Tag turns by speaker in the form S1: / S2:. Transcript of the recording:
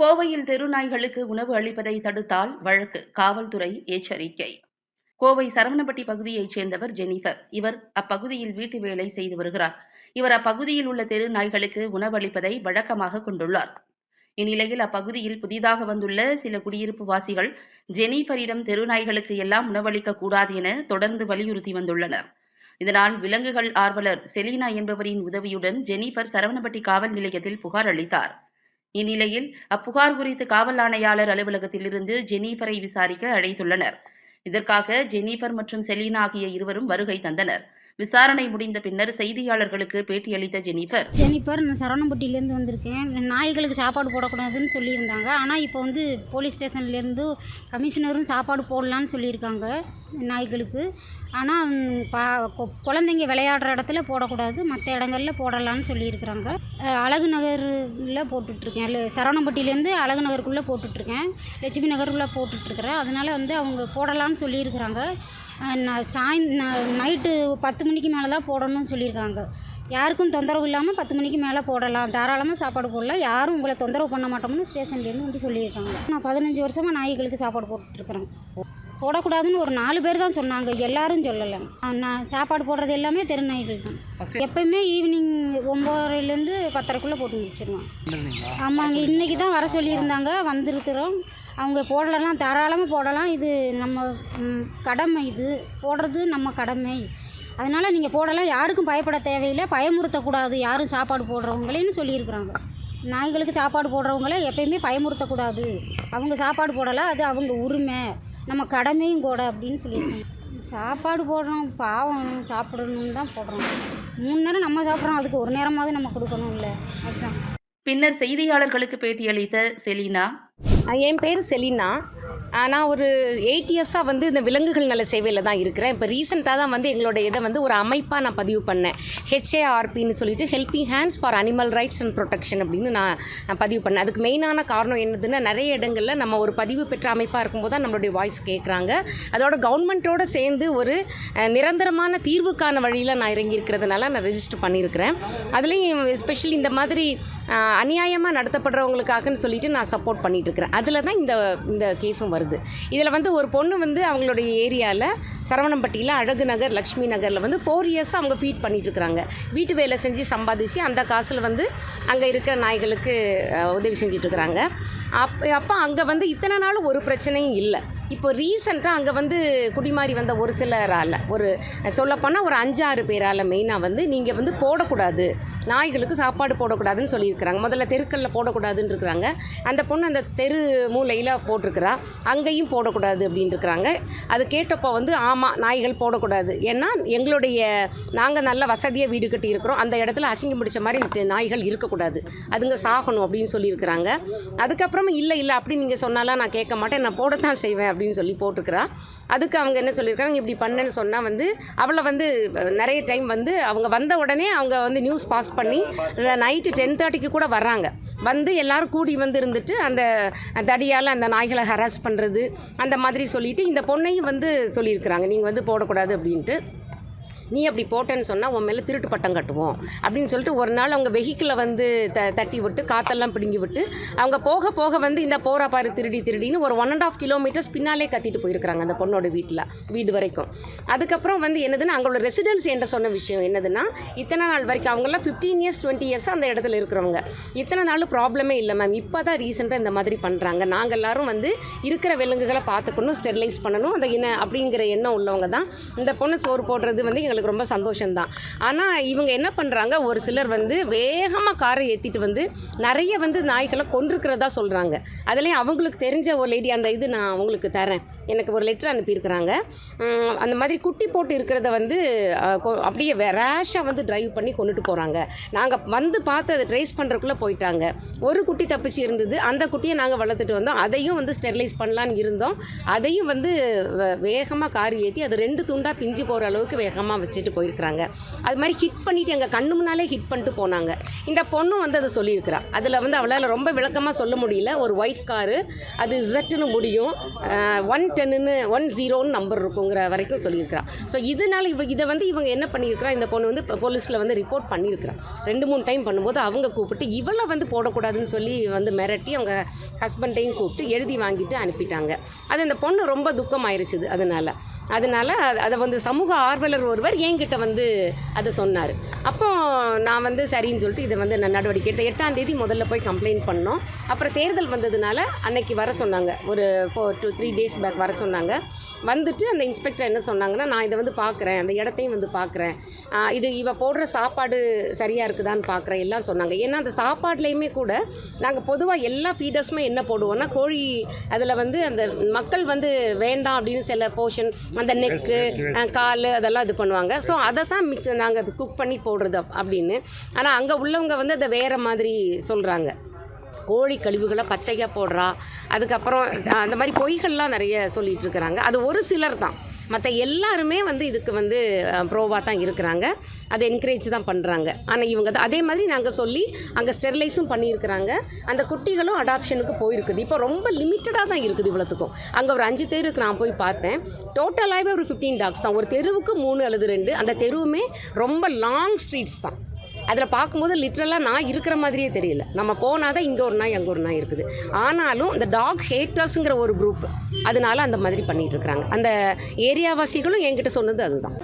S1: கோவையில் தெருநாய்களுக்கு உணவு அளிப்பதை தடுத்தால் வழக்கு காவல்துறை எச்சரிக்கை. கோவை சரவணப்பட்டி பகுதியைச் சேர்ந்தவர் ஜெனிஃபர். இவர் அப்பகுதியில் வீட்டு வேலை செய்து வருகிறார். இவர் அப்பகுதியில் உள்ள தெரு நாய்களுக்கு உணவளிப்பதை வழக்கமாக கொண்டுள்ளார். இந்நிலையில் அப்பகுதியில் புதிதாக வந்துள்ள சில குடியிருப்பு வாசிகள் ஜெனிஃபரிடம் தெருநாய்களுக்கு எல்லாம் உணவளிக்க கூடாது என தொடர்ந்து வலியுறுத்தி வந்துள்ளனர். இதனால் விலங்குகள் ஆர்வலர் செலீனா என்பவரின் உதவியுடன் ஜெனிஃபர் சரவணப்பட்டி காவல் நிலையத்தில் புகார் அளித்தார். இந்நிலையில் அப்புகார் குறித்து காவல் ஆணையாளர் அலுவலகத்திலிருந்து ஜெனீஃபரை விசாரிக்க அழைத்துள்ளனர். இதற்காக ஜெனீஃபர் மற்றும் செலீனா ஆகிய இருவரும் வருகை தந்தனர். விசாரணை முடிந்த பின்னர் செய்தியாளர்களுக்கு பேட்டியளித்த ஜெனிஃபர்.
S2: ஜெனிஃபர் நான் சரவணம்பட்டியிலேருந்து வந்திருக்கேன். நாய்களுக்கு சாப்பாடு போடக்கூடாதுன்னு சொல்லியிருந்தாங்க. ஆனால் இப்போ வந்து போலீஸ் ஸ்டேஷன்லேருந்து கமிஷனரும் சாப்பாடு போடலான்னு சொல்லியிருக்காங்க நாய்களுக்கு. ஆனால் பா கொ- குழந்தைங்க விளையாடுற இடத்துல போடக்கூடாது. மற்ற இடங்களில் போடலான்னு சொல்லியிருக்கிறாங்க. அழகு நகரில் போட்டுட்ருக்கேன். இல்லை சரவணம்பட்டியிலேருந்து அழகு நகருக்குள்ளே போட்டுட்ருக்கேன். லட்சுமி நகருக்குள்ளே போட்டுட்ருக்கிறேன். அதனால் வந்து அவங்க போடலான்னு சொல்லியிருக்கிறாங்க. நான் சாய் நைட்டு பத்து மணிக்கு மேலே தான் போடணும்னு சொல்லியிருக்காங்க. யாருக்கும் தொந்தரவு இல்லாமல் பத்து மணிக்கு மேலே போடலாம். தாராளமாக சாப்பாடு போடலாம். யாரும் உங்களை தொந்தரவு பண்ண மாட்டோம்னு ஸ்டேஷன்லேருந்து வந்து சொல்லியிருக்காங்க. நான் பதினஞ்சு வருஷமாக நாய்களுக்கு சாப்பாடு போட்டுட்ருக்குறேன் போடக்கூடாதுன்னு ஒரு நாலு பேர் தான் சொன்னாங்க. எல்லாரும் சொல்லலை. நான் சாப்பாடு போடுறது எல்லாமே தெரு நாய்கள் தான் எப்பயுமே ஈவினிங் ஒம்போதரைலேருந்து பத்தரைக்குள்ளே போட்டு முடிச்சிருவேன் ஆமாங்க இன்றைக்கி தான் வர சொல்லியிருந்தாங்க. வந்திருக்கிறோம். அவங்க போடலாம் தாராளமாக போடலாம். இது நம்ம கடமை இது. போடுறது நம்ம கடமை. அதனால் நீங்கள் போடலாம். யாருக்கும் பயப்பட தேவையில்லை. பயமுறுத்தக்கூடாது. யாரும் சாப்பாடு போடுறவங்களேன்னு சொல்லியிருக்கிறாங்க. நாய்களுக்கு சாப்பாடு போடுறவங்கள எப்பயுமே பயமுறுத்தக்கூடாது. அவங்க சாப்பாடு போடலாம். அது அவங்க உரிமை. நம்ம கடமையும் கூட அப்படின்னு சொல்லியிருக்காங்க. சாப்பாடு போடுறோம் பாவம் சாப்பிடணும்னு தான் போடுறோம். மூணு நேரம் நம்ம சாப்பிட்றோம் அதுக்கு ஒரு நேரமாவது நம்ம கொடுக்கணும்ல. அதுதான்.
S1: பின்னர் செய்தியாளர்களுக்கு பேட்டியளித்த செலீனா
S3: என் பேர் செலினா. நான் ஒரு எயிட் இயர்ஸாக வந்து இந்த விலங்குகள் நல சேவையில் தான் இருக்கிறேன். இப்போ ரீசெண்டாக தான் வந்து எங்களோட இதை வந்து ஒரு அமைப்பாக நான் பதிவு பண்ணேன். ஹெச்ஏஆர்பின்னு சொல்லிட்டு helping hands for animal rights and protection அப்படின்னு நான் பதிவு பண்ணேன். அதுக்கு மெயினான காரணம் என்னதுன்னா நிறைய இடங்களில் நம்ம ஒரு பதிவு பெற்ற அமைப்பாக இருக்கும்போது தான் நம்மளுடைய வாய்ஸ் கேட்குறாங்க அதோட கவர்மெண்ட்டோட சேர்ந்து ஒரு நிரந்தரமான தீர்வுக்கான வழியில் நான் இறங்கி இருக்கிறதுனால நான் ரெஜிஸ்டர் பண்ணியிருக்கிறேன். அதுலேயும் எஸ்பெஷலி இந்த மாதிரி அநியாயமாக நடத்தப்படுறவங்களுக்காகன்னு சொல்லிட்டு நான் சப்போர்ட் பண்ணிகிட்டு இருக்கிறேன். அதில் தான் இந்த இந்த கேஸும் வரும் வருது. இதில் வந்து ஒரு பொண்ணு வந்து அவங்களுடைய ஏரியாவில் சரவணம்பட்டியில் அழகு நகர் லக்ஷ்மி நகரில் வந்து ஃபோர் இயர்ஸ் அவங்க ஃபீட் பண்ணிகிட்ருக்குறாங்க வீட்டு வேலை செஞ்சு சம்பாதிச்சு அந்த காசில் வந்து அங்கே இருக்கிற நாய்களுக்கு உதவி செஞ்சிட்ருக்குறாங்க அப் அப்போ அங்கே வந்து இத்தனை நாள் ஒரு பிரச்சனையும் இல்லை. இப்போ ரீசெண்டாக அங்கே வந்து குடிமாறி வந்த ஒரு சிலரால் ஒரு சொல்லப்போனால் ஒரு அஞ்சாறு பேரால் மெயினாக வந்து நீங்கள் வந்து போடக்கூடாது. நாய்களுக்கு சாப்பாடு போடக்கூடாதுன்னு சொல்லியிருக்கிறாங்க. முதல்ல தெருக்களில் போடக்கூடாதுன்னு இருக்கிறாங்க அந்த பொண்ணு அந்த தெரு மூலையில் போட்டிருக்கிறா. அங்கேயும் போடக்கூடாது அப்படின்னு இருக்கிறாங்க அது கேட்டப்போ வந்து ஆமாம் நாய்கள் போடக்கூடாது. ஏன்னா எங்களுடைய நாங்கள் நல்ல வசதியாக வீடு கட்டி இருக்கிறோம் அந்த இடத்துல அசிங்கம் பிடிச்ச மாதிரி நாய்கள் இருக்கக்கூடாது. அதுங்க சாகணும் அப்படின்னு சொல்லியிருக்கிறாங்க. அதுக்கப்புறம் இல்லை இல்லை அப்படி நீங்கள் சொன்னாலாம் நான் கேட்க மாட்டேன். நான் போடத்தான் செய்வேன் அப்படின்னு சொல்லி போட்டிருக்கிறா. அதுக்கு அவங்க என்ன சொல்லியிருக்காங்க? இப்படி பண்ணேன்னு சொன்னால் வந்து அவளை வந்து நிறைய டைம் வந்து அவங்க வந்த உடனே அவங்க வந்து நியூஸ் பாஸ் பண்ணி நைட்டு டென் தேர்ட்டிக்கு கூட வர்றாங்க. வந்து எல்லாரும் கூடி வந்து இருந்துட்டு அந்த தடியால் அந்த நாய்களை ஹராஸ் பண்ணுறது அந்த மாதிரி சொல்லிவிட்டு இந்த பொண்ணையும் வந்து சொல்லியிருக்கிறாங்க. நீங்கள் வந்து போடக்கூடாது அப்படின்ட்டு. நீ அப்படி போட்டேன்னு சொன்னால் உன் மேலே திருட்டு பட்டம் கட்டுவோம் அப்படின்னு சொல்லிட்டு ஒரு நாள் அவங்க வெஹிக்கிளை வந்து த தட்டி விட்டு காற்றெல்லாம் பிடுங்கி விட்டு அவங்க போக போக வந்து இந்த போரா பாரு திருடி திருடின்னு ஒரு ஒன் அண்ட் ஆஃப் கிலோமீட்டர்ஸ் பின்னாலே கத்திட்டு போயிருக்கிறாங்க அந்த பொண்ணோட வீட்டில் வீடு வரைக்கும். அதுக்கப்புறம் வந்து என்னதுன்னா அவங்களோட ரெசிடென்ஸ் என்ற சொன்ன விஷயம் என்னதுன்னா இத்தனை நாள் வரைக்கும் அவங்கெல்லாம் ஃபிஃப்டீன் இயர்ஸ் டுவெண்ட்டி இயர்ஸ் அந்த இடத்துல இருக்கிறவங்க. இத்தனை நாள் ப்ராப்ளமே இல்லை மேம் இப்போ தான் ரீசெண்டாக இந்த மாதிரி பண்ணுறாங்க நாங்கள் எல்லாரும் வந்து இருக்கிற விலங்குகளை பார்த்துக்கணும் ஸ்டெரிலைஸ் பண்ணணும். அந்த இன அப்படிங்கிற எண்ணம் உள்ளவங்க தான் இந்த பொண்ணு சோறு போடுறது வந்து எங்களுக்கு ரொம்ப சந்தோஷம்தான். ஆனால் இவங்க என்ன பண்ணுறாங்க ஒரு சிலர் வந்து வேகமாக காரை ஏற்றிட்டு வந்து நிறைய வந்து நாய்களை கொண்டிருக்கிறதா சொல்கிறாங்க அதுலேயும் அவங்களுக்கு தெரிஞ்ச ஒரு லேடி அந்த இது நான் அவங்களுக்கு தரேன். எனக்கு ஒரு லெட்டர் அனுப்பியிருக்கிறாங்க. அந்த மாதிரி குட்டி போட்டு இருக்கிறத வந்து அப்படியே ரேஷாக வந்து ட்ரைவ் பண்ணி கொண்டுட்டு போகிறாங்க நாங்கள் வந்து பார்த்து அதை ட்ரேஸ் பண்ணுறதுக்குள்ளே போயிட்டாங்க. ஒரு குட்டி தப்பிச்சு இருந்தது. அந்த குட்டியை நாங்கள் வளர்த்துட்டு வந்தோம். அதையும் வந்து ஸ்டெர்லைஸ் பண்ணலான்னு இருந்தோம். அதையும் வந்து வேகமாக கார் ஏற்றி அது ரெண்டு துண்டாக பிஞ்சு போகிற அளவுக்கு வேகமாக வச்சுட்டு போயிருக்கிறாங்க. அது மாதிரி ஹிட் பண்ணிவிட்டு எங்கள் கண்ணு முன்னாலே ஹிட் பண்ணிட்டு போனாங்க. இந்த பொண்ணும் வந்து அதை சொல்லியிருக்கிறா. அதில் வந்து அவளால் ரொம்ப விளக்கமாக சொல்ல முடியல. ஒரு ஒயிட் காரு அது இசட்டுன்னு முடியும். ஒன் டென்னு ஒன் ஜீரோன்னு நம்பர் இருக்குங்கிற வரைக்கும் சொல்லியிருக்கிறா. ஸோ இதனால இவ இதை வந்து இவங்க என்ன பண்ணியிருக்கிறா? இந்த பொண்ணு வந்து போலீஸில் வந்து ரிப்போர்ட் பண்ணியிருக்கிறா. ரெண்டு மூணு டைம் பண்ணும்போது அவங்க கூப்பிட்டு இவளை வந்து போடக்கூடாதுன்னு சொல்லி வந்து மிரட்டி அவங்க ஹஸ்பண்டையும் கூப்பிட்டு எழுதி வாங்கிட்டு அனுப்பிட்டாங்க. அது அந்த பொண்ணு ரொம்ப துக்கம் ஆயிடுச்சுது அதனால். அதனால் அதை வந்து சமூக ஆர்வலர் ஒருவர் என்கிட்ட வந்து அதை சொன்னார். அப்போ நான் வந்து சரின்னு சொல்லிட்டு இதை வந்து நான் நடவடிக்கை எடுத்தேன். எட்டாம் தேதி முதல்ல போய் கம்ப்ளைண்ட் பண்ணோம். அப்புறம் தேர்தல் வந்ததுனால அன்னைக்கு வர சொன்னாங்க. ஒரு four two three days back வர சொன்னாங்க. வந்துட்டு அந்த இன்ஸ்பெக்டர் என்ன சொன்னாங்கன்னா நான் இதை வந்து பார்க்குறேன். அந்த இடத்தையும் வந்து பார்க்குறேன். இது இவ போடுற சாப்பாடு சரியாக இருக்குதான்னு பார்க்குறேன். எல்லாம் சொன்னாங்க. ஏன்னா அந்த சாப்பாடுலேயுமே கூட நாங்கள் பொதுவாக எல்லா ஃபீடர்ஸுமே என்ன போடுவோம்னா கோழி அதில் வந்து அந்த மக்கள் வந்து வேண்டாம் அப்படின்னு சில போர்ஷன் அந்த நெக்கு கால் அதெல்லாம் இது பண்ணுவாங்க. ஸோ அதை தான் மிச்சம் நாங்கள் குக் பண்ணி போடுறது அப்- அப்படின்னு. ஆனால் அங்கே உள்ளவங்க வந்து அதை வேறு மாதிரி சொல்கிறாங்க கோழி கழிவுகளை பச்சையாக போடுறா. அதுக்கப்புறம் அந்த மாதிரி பொய்கள்லாம் நிறைய சொல்லிகிட்டு இருக்கிறாங்க. அது ஒரு சிலர் தான். மற்ற எல்லாருமே வந்து இதுக்கு வந்து ப்ரோவாக தான் இருக்கிறாங்க. அதை என்கரேஜ் தான் பண்ணுறாங்க ஆனால் இவங்க தான் அதே மாதிரி நாங்கள் சொல்லி அங்கே ஸ்டெர்லைஸும் பண்ணியிருக்கிறாங்க. அந்த குட்டிகளும் அடாப்ஷனுக்கு போயிருக்குது. இப்போ ரொம்ப லிமிட்டடாக தான் இருக்குது இவ்வளோத்துக்கும். அங்கே ஒரு அஞ்சு தெருக்கு நான் போய் பார்த்தேன். டோட்டலாகவே ஒரு ஃபிஃப்டீன் டாக்ஸ் தான். ஒரு தெருவுக்கு மூணு அல்லது ரெண்டு. அந்த தெருவுமே ரொம்ப லாங் ஸ்ட்ரீட்ஸ் தான். அதில் பார்க்கும்போது லிட்ரலாக நான் இருக்கிற மாதிரியே தெரியல. நம்ம போனால் தான் இங்கே ஒரு நாய் அங்கே ஒரு நாய் இருக்குது. ஆனாலும் இந்த டாக் ஹேட்டர்ஸுங்கிற ஒரு குரூப் அதனால அந்த மாதிரி பண்ணிகிட்டு இருக்கிறாங்க. அந்த ஏரியாவாசிகளும் என்கிட்ட சொன்னது அதுதான்.